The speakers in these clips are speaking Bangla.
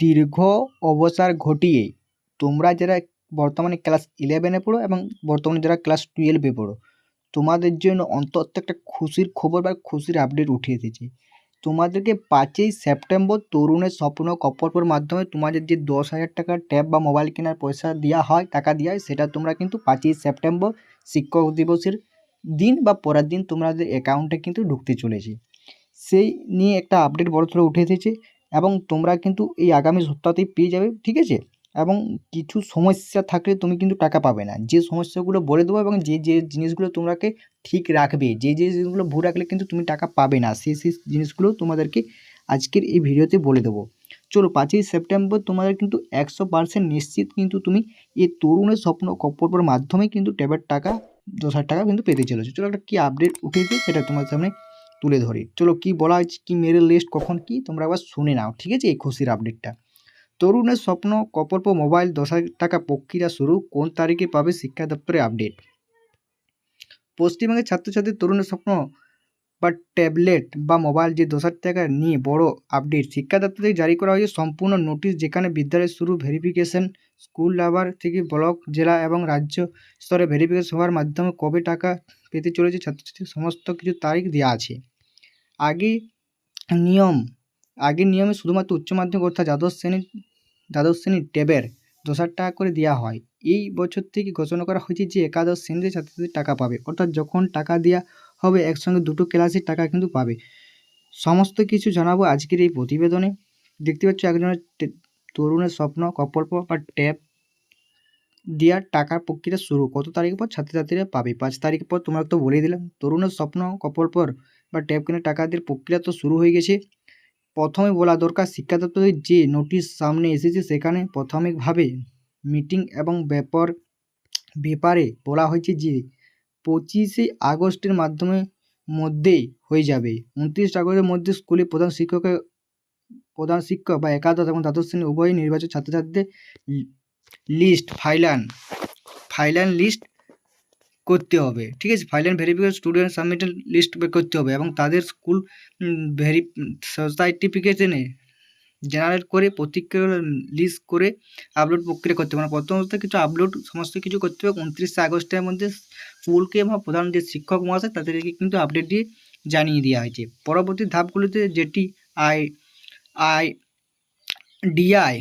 দীর্ঘ অবসর ঘটিয়ে তোমরা যারা বর্তমানে ক্লাস ইলেভেনে পড়ো এবং বর্তমানে যারা ক্লাস টুয়েলভে পড়ো, তোমাদের জন্য অন্তত একটা খুশির খবর বা খুশির আপডেট উঠে এসেছে তোমাদেরকে পাঁচই সেপ্টেম্বর তরুণের স্বপ্ন প্রকল্পের মাধ্যমে তোমাদের যে দশ হাজার টাকার ট্যাব বা মোবাইল কেনার পয়সা দেওয়া হয়, টাকা দেওয়া হয়, সেটা তোমরা কিন্তু পাঁচই সেপ্টেম্বর শিক্ষক দিবসের দিন বা পরের দিন তোমাদের অ্যাকাউন্টে কিন্তু ঢুকতে চলেছে। সেই নিয়ে একটা আপডেট বড়সড় উঠে এসেছে এবং তোমরা কিন্তু এই আগামী সপ্তাহতেই পেয়ে যাবে, ঠিক আছে? এবং কিছু সমস্যা থাকলে তুমি কিন্তু টাকা পাবে না। যে সমস্যাগুলো বলে দেবো এবং যে যে জিনিসগুলো তোমরাকে ঠিক রাখবে, যে যে জিনিসগুলো ভুল রাখলে কিন্তু তুমি টাকা পাবে না সেই সেই জিনিসগুলো তোমাদেরকে আজকের এই ভিডিওতে বলে দেবো। চলো পাঁচই সেপ্টেম্বর তোমাদের কিন্তু একশো পার্সেন্ট নিশ্চিত কিন্তু তুমি এই তরুণের স্বপ্ন প্রকল্পের মাধ্যমে কিন্তু ট্যাবের টাকা, দশ হাজার টাকা কিন্তু পেতে চলেছে। চলো একটা কী আপডেট উঠেছে সেটা তোমার সামনে তুলে ধরি। চলো কি বলা হয়েছে, কি মেরে লিস্ট কখন কি, তোমরা একবার শুনে নাও, ঠিক আছে? এই খুশির আপডেটটা তরুণের স্বপ্ন প্রকল্প মোবাইল দশ টাকা প্রক্রিয়া শুরু, কোন তারিখে পাবে শিক্ষা দপ্তরে আপডেট পশ্চিমবঙ্গের ছাত্রছাত্রী তরুণের স্বপ্ন, বা ট্যাবলেট বা মোবাইল যে দশ টাকা নিয়ে বড় আপডেট শিক্ষা দপ্তর থেকে জারি করা হয়েছে সম্পূর্ণ নোটিশ যেখানে বিদ্যালয় শুরু ভেরিফিকেশন স্কুল লাভার থেকে ব্লক, জেলা এবং রাজ্য স্তরে ভেরিফিকেশন হওয়ার মাধ্যমে কবে টাকা পেতে চলেছে, ছাত্রছাত্রীর সমস্ত কিছু তারিখ দেওয়া আছে। আগে নিয়ম আগের নিয়মে শুধুমাত্র উচ্চ মাধ্যমিক অর্থাৎ দ্বাদশ শ্রেণির দ্বাদশ শ্রেণির ট্যাবের দশ হাজার টাকা করে দেওয়া হয়। এই বছর থেকে ঘোষণা করা হয়েছে যে একাদশ শ্রেণীতে ছাত্রছাত্রী টাকা পাবে। অর্থাৎ যখন টাকা দেওয়া হবে, একসঙ্গে দুটো ক্লাসের টাকা কিন্তু পাবে। সমস্ত কিছু জানাব আজকের এই প্রতিবেদনে। দেখতে পাচ্ছ, একজনের তরুণের স্বপ্ন প্রকল্প বা ট্যাব দেওয়ার টাকার প্রক্রিয়া শুরু। কত তারিখ পর ছাত্রছাত্রীরা পাবে? পাঁচ তারিখ পর তোমরা তো বলেই দিলাম, তরুণের স্বপ্ন প্রকল্পর বা ট্যাব কেনার টাকা দিয়ে প্রক্রিয়া তো শুরু হয়ে গেছে। প্রথমে বলা দরকার শিক্ষা দপ্তরের যে নোটিশ সামনে এসেছে সেখানে প্রাথমিকভাবে মিটিং এবং ব্যাপার, ব্যাপারে বলা হয়েছে যে পঁচিশে আগস্টের মাধ্যমে মধ্যেই হয়ে যাবে। উনত্রিশ আগস্টের মধ্যে স্কুলে প্রধান শিক্ষকের প্রধান শিক্ষক বা একাদশ এবং দ্বাদশ শ্রেণি উভয়ই নির্বাচিত ছাত্রছাত্রীদের লিস্ট, ফাইলান ফাইলান লিস্ট করতে হবে। ঠিক আছে? ফাইলান ভেরিফিকেশন স্টুডেন্ট সাবমিটেড লিস্ট বের করতে হবে এবং তাদের স্কুল ভেরি, সার্টিফিকেশনে জেনারেট করে প্রতিক্রিয়া লিস্ট করে আপলোড প্রক্রিয়া করতে হবে। মানে প্রথমত কিছু আপলোড সমস্ত কিছু করতে হবে। উনত্রিশে আগস্টের মধ্যে স্কুলকে বা প্রধান যে শিক্ষক মহাশয়, তাদেরকে কিন্তু আপডেট দিয়ে জানিয়ে দেওয়া হয়েছে। পরবর্তী ধাপগুলিতে যেটি আই আই ডিআই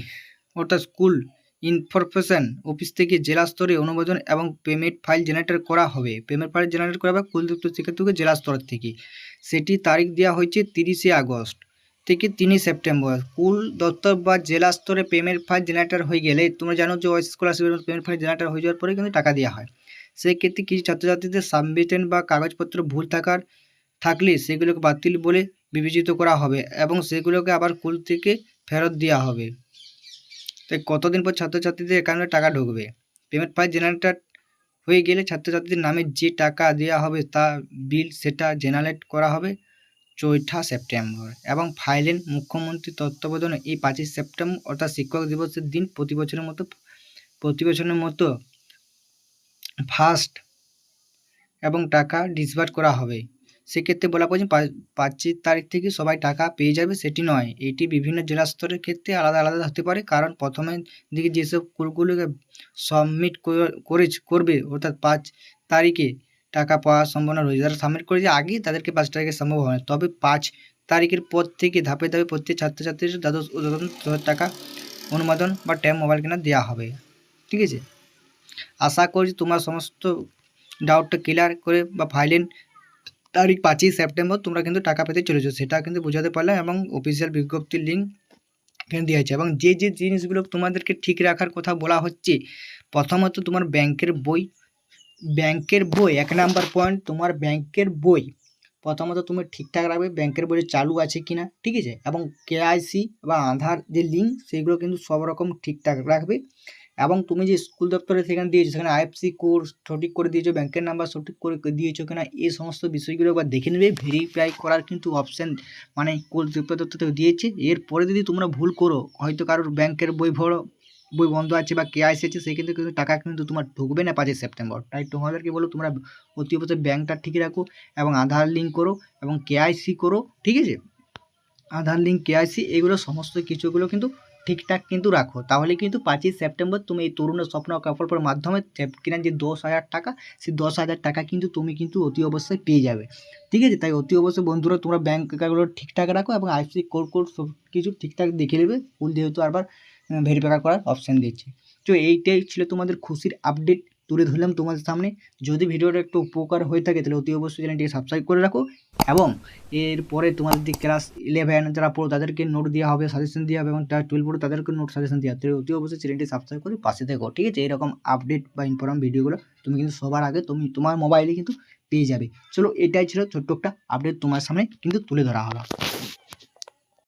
অর্থাৎ স্কুল ইনফরমেশন অফিস থেকে জেলা স্তরে অনুমোদন এবং পেমেন্ট ফাইল জেনারেট করা হবে। পেমেন্ট ফাইল জেনারেট করা হবে কুলযুক্ত শিক্ষার্থীকে জেলা স্তর থেকে। সেটি তারিখ দেওয়া হয়েছে তিরিশে আগস্ট থেকে তিনই সেপ্টেম্বর। স্কুল দপ্তর বা জেলা স্তরে পেমেন্ট ফাইল জেনারেটর হয়ে গেলে তোমরা জানো যে ওয়াইস স্কলারশিপের পেমেন্ট ফাইল জেনারেটর হয়ে যাওয়ার পরে কিন্তু টাকা দেওয়া হয়। সেক্ষেত্রে কিছু ছাত্রছাত্রীদের সাবমিটেন বা কাগজপত্র ভুল থাকার থাকলে সেগুলোকে বাতিল বলে বিবেচিত করা হবে এবং সেগুলোকে আবার স্কুল থেকে ফেরত দেওয়া হবে। তাই কতদিন পর ছাত্রছাত্রীদের অ্যাকাউন্টে টাকা ঢুকবে? পেমেন্ট ফাইল জেনারেটর হয়ে গেলে ছাত্রছাত্রীদের নামে যে টাকা দেওয়া হবে তা বিল সেটা জেনারেট করা হবে চৌঠা সেপ্টেম্বর এবং ফাইলেন মুখ্যমন্ত্রী তত্ত্বাবধানে এই পাঁচই সেপ্টেম্বর অর্থাৎ শিক্ষক দিবসের দিন প্রতি বছরের মতো, প্রতি বছরের মতো ফার্স্ট এবং টাকা ডিসবার্স করা হবে। সেক্ষেত্রে বলা হয়েছে পাঁচই তারিখ থেকে সবাই টাকা পেয়ে যাবে সেটি নয়। এটি বিভিন্ন জেলা স্তরের ক্ষেত্রে আলাদা আলাদা হতে পারে। কারণ প্রথমের দিকে যেসব স্কুলগুলোকে সাবমিট করে করবে, অর্থাৎ পাঁচ তারিখে টাকা পাওয়ার সম্ভাবনা রয়েছে, যারা সাবমিট করেছে আগেই তাদেরকে পাঁচ তারিখে সম্ভব হয় তবে পাঁচ তারিখের পর থেকে ধাপে ধাপে প্রত্যেক ছাত্রছাত্রীর দ্বাদশ ও দ্বাদশ দশ টাকা অনুমোদন বা ট্যাব মোবাইল কেনা দেওয়া হবে। ঠিক আছে? আশা করি তোমার সমস্ত ডাউটটা ক্লিয়ার করে বা ফাইলেন তারিখ পাঁচই সেপ্টেম্বর তোমরা কিন্তু টাকা পেতে চলেছো। সেটা কিন্তু বোঝাতে পারলাম এবং অফিসিয়াল বিজ্ঞপ্তির লিঙ্ক এখানে দেওয়া আছে। এবং যে যে জিনিসগুলো তোমাদেরকে ঠিক রাখার কথা বলা হচ্ছে, প্রথমত তোমার ব্যাংকের বই। ব্যাংকের বই, এক নাম্বার পয়েন্ট তোমার ব্যাংকের বই। প্রথমত তুমি ঠিকঠাক রাখবে, ব্যাংকের বই চালু আছে কি না ঠিক আছে? এবং কেআইসি বা আধার যে লিঙ্ক সেগুলো কিন্তু সব রকম ঠিকঠাক রাখবে। এবং তুমি যে স্কুল দপ্তরে সেখানে দিয়েছ, সেখানে আইএফসি কোড সঠিক করে দিয়েছ ব্যাংকের নাম্বার সঠিক করে দিয়েছ কিনা এই সমস্ত বিষয়গুলো একবার দেখে নেবে। ভেরিফাই করার কিন্তু অপশান মানে স্কুল দপ্তর থেকে দিয়েছে। এরপরে যদি তোমরা ভুল করো, হয়তো কারোর ব্যাংকের বই ভরো, বই বন্ধ আছে বা কেআইসি আছে সেই কিন্তু কিন্তু টাকা কিন্তু তোমার ঢুকবে না পাঁচই সেপ্টেম্বর। তাই তোমাদেরকে বলো, তোমরা অতি অবশ্যই ব্যাংকটা ঠিক রাখো এবং আধার লিঙ্ক করো এবং কে কেআইসি করো, ঠিক আছে? আধার লিঙ্ক কে কেআইসি এগুলো সমস্ত কিছুগুলো কিন্তু ঠিকঠাক কিন্তু রাখো। তাহলে কিন্তু পাঁচই সেপ্টেম্বর তুমি এই তরুণের স্বপ্ন প্রকল্পের মাধ্যমে কিনা যে দশ হাজার টাকা, সেই দশ হাজার টাকা কিন্তু তুমি কিন্তু অতি অবশ্যই পেয়ে যাবে। ঠিক আছে? তাই অতি অবশ্যই বন্ধুরা তোমরা ব্যাঙ্ক অ্যাকাউন্টগুলো ঠিকঠাক রাখো এবং আইসি কোড কোড সব কিছু ঠিকঠাক দেখে নেবে। ফুল যেহেতু আবার ভেরিফাই করার অপশান দিচ্ছে। তো এইটাই ছিল তোমাদের খুশির আপডেট তুলে ধরলাম তোমাদের সামনে। যদি ভিডিওটা একটু উপকার হয়ে থাকে, তাহলে অতি অবশ্যই চ্যানেলটিকে সাবস্ক্রাইব করে রাখো এবং এরপরে তোমাদের যে ক্লাস ইলেভেন যারা পড়ো, তাদেরকে নোট দেওয়া হবে সাজেশন দেওয়া হবে এবং যারা টুয়েলভ পড়ো, তাদেরকে নোট সাজেশন দেওয়া হবে। অতি অবশ্যই চ্যানেলটি সাবস্ক্রাইব করে পাশে থেকো, ঠিক আছে? এরকম আপডেট বা ইনফর্ম ভিডিওগুলো তুমি কিন্তু সবার আগে তুমি তোমার মোবাইলে কিন্তু পেয়ে যাবে। চলো, এটাই ছিল ছোট্ট একটা আপডেট তোমার সামনে কিন্তু তুলে ধরা হলো।